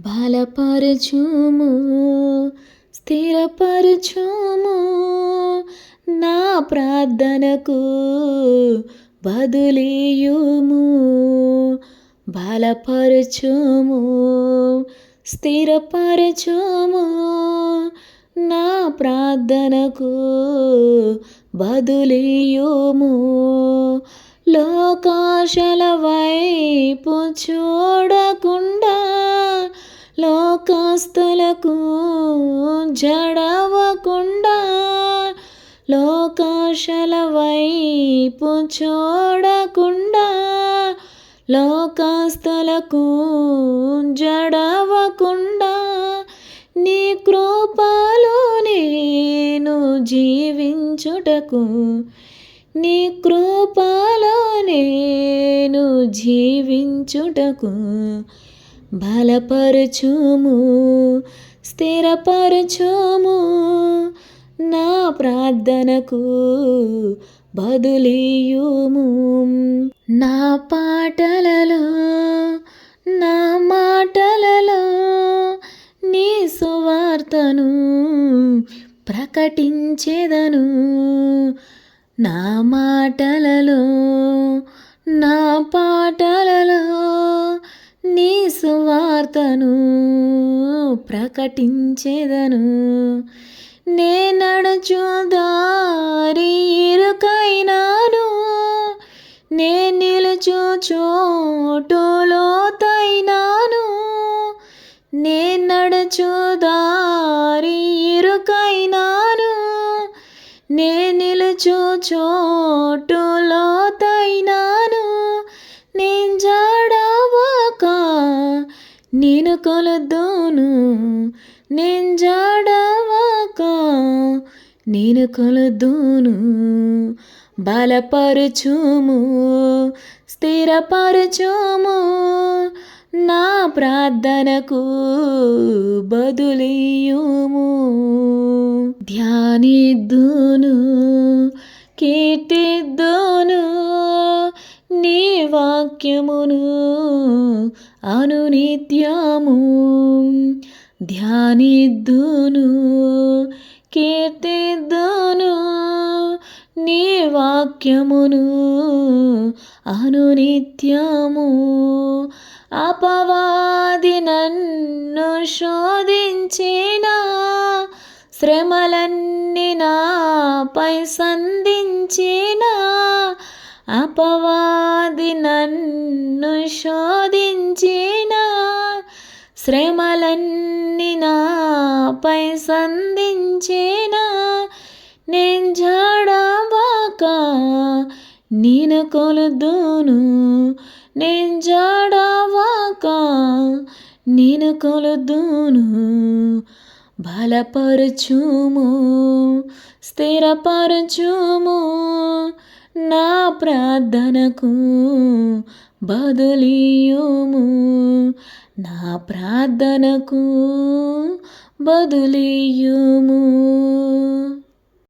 బలపరచుము స్థిరపరచుము. నా ప్రార్థనకు బదులేయుము. బలపరచుము స్థిరపరచుము. నా ప్రార్థనకు బదులేయుము. లోకాశల వైపు చూడకుండా లోకస్తులకు జడవకుండా లోకాశల వైపు చూడకుండా లోకాస్తులకు జడవకుండా నీ కృపలో నేను జీవించుటకు నీ కృపలో నేను జీవించుటకు బలపరచుము స్థిరపరచుము. నా ప్రార్థనకు బదులీయుము. నా పాటలలో నా మాటలలో నీ సువార్తను ప్రకటించేదను. నా మాటలలో నా పాటలలో సువార్తను ప్రకటించేదను. నే నడుచు దారి ఇరుకైనాను. నే నిలుచు చోటులో తైనాను. నే నడుచు దారి ఇరుకైనాను. నే నిలుచు చోటులో నేను కొలదోను నేను జాడవాక నేను కొలదోను. బలపరచుము స్థిరపరచుము నా ప్రార్థనకు బదులియుము. ధ్యానిద్దును కీర్తిద్దును నీ వాక్యమును అనునిత్యము ధ్యానిద్దును కీర్తిద్దును నీ వాక్యమును అనునిత్యము అపవాది నన్ను శోధించిన శ్రమలన్నీ నాపై సంధించిన అపవాది నన్ను శోధించిన శ్రమలన్నీ నాపై సంధించిన. నేను జాడవాక నేను కొలుదును. నేను జాడవాక నేను కొలుదును. బలపరచుము స్థిరపరచుము. నా ప్రార్థనకు బదులియుము. నా ప్రార్థనకు బదులియుము.